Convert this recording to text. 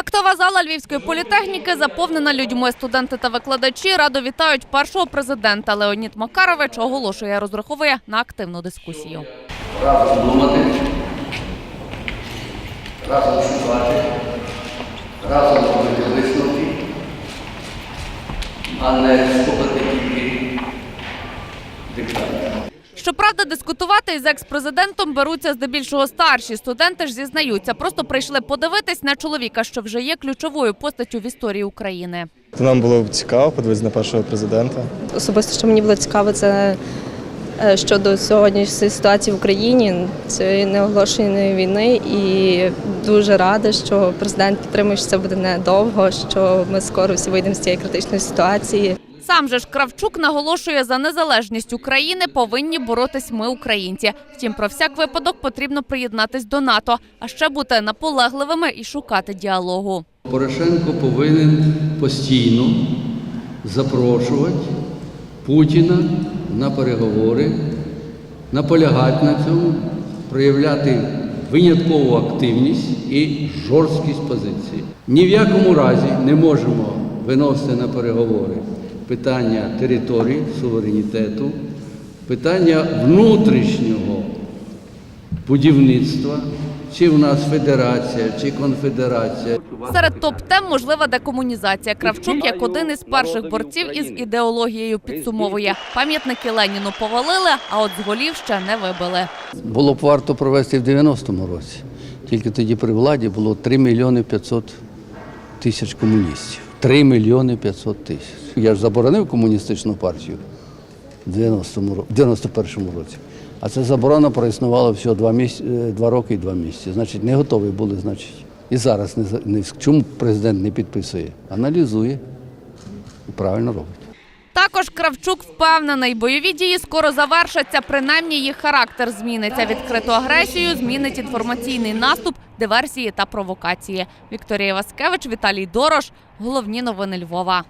Актова зала Львівської політехніки заповнена людьми. Студенти та викладачі радо вітають першого президента. Леонід Макарович оголошує, розраховує на активну дискусію. разом думати, разом шукати, разом робити висновки, а не слухати тільки диктант. Щоправда, дискутувати із екс-президентом беруться здебільшого старші. Студенти ж зізнаються, просто прийшли подивитись на чоловіка, що вже є ключовою постаттю в історії України. Нам було цікаво подивитися на першого президента. Особисто, що мені було цікаво, це е, щодо сьогоднішньої ситуації в Україні, цієї неоголошеної війни. І дуже рада, що президент підтримує, що це буде недовго, що ми скоро всі вийдемо з цієї критичної ситуації. Сам же ж Кравчук наголошує, за незалежність України повинні боротись ми, українці. Втім, про всяк випадок потрібно приєднатись до НАТО, а ще бути наполегливими і шукати діалогу. Порошенко повинен постійно запрошувати Путіна на переговори, наполягати на цьому, проявляти виняткову активність і жорсткість позиції. Ні в якому разі не можемо виносити на переговори питання території, суверенітету, питання внутрішнього будівництва, чи в нас федерація, чи конфедерація. Серед топ-тем можлива декомунізація. Кравчук, як один із перших борців із ідеологією, підсумовує пам'ятники Леніну повалили, а от з голів ще не вибили. Було б варто провести в 90-му році. Тільки тоді при владі було 3 мільйони 500 тисяч комуністів. 3 мільйони 500 тисяч. Я ж заборонив комуністичну партію в 90-му ро- в 91-му році. А ця заборона проіснувала всього два, місяці, 2 роки і два місяці. Значить, не готові були, значить. І зараз не, не чому президент не підписує? Аналізує і правильно робить. Також Кравчук впевнений, бойові дії скоро завершаться. Принаймні їх характер зміниться. Відкриту агресію змінить інформаційний наступ, диверсії та провокації. Вікторія Васкевич, Віталій Дорош. Головні новини Львова.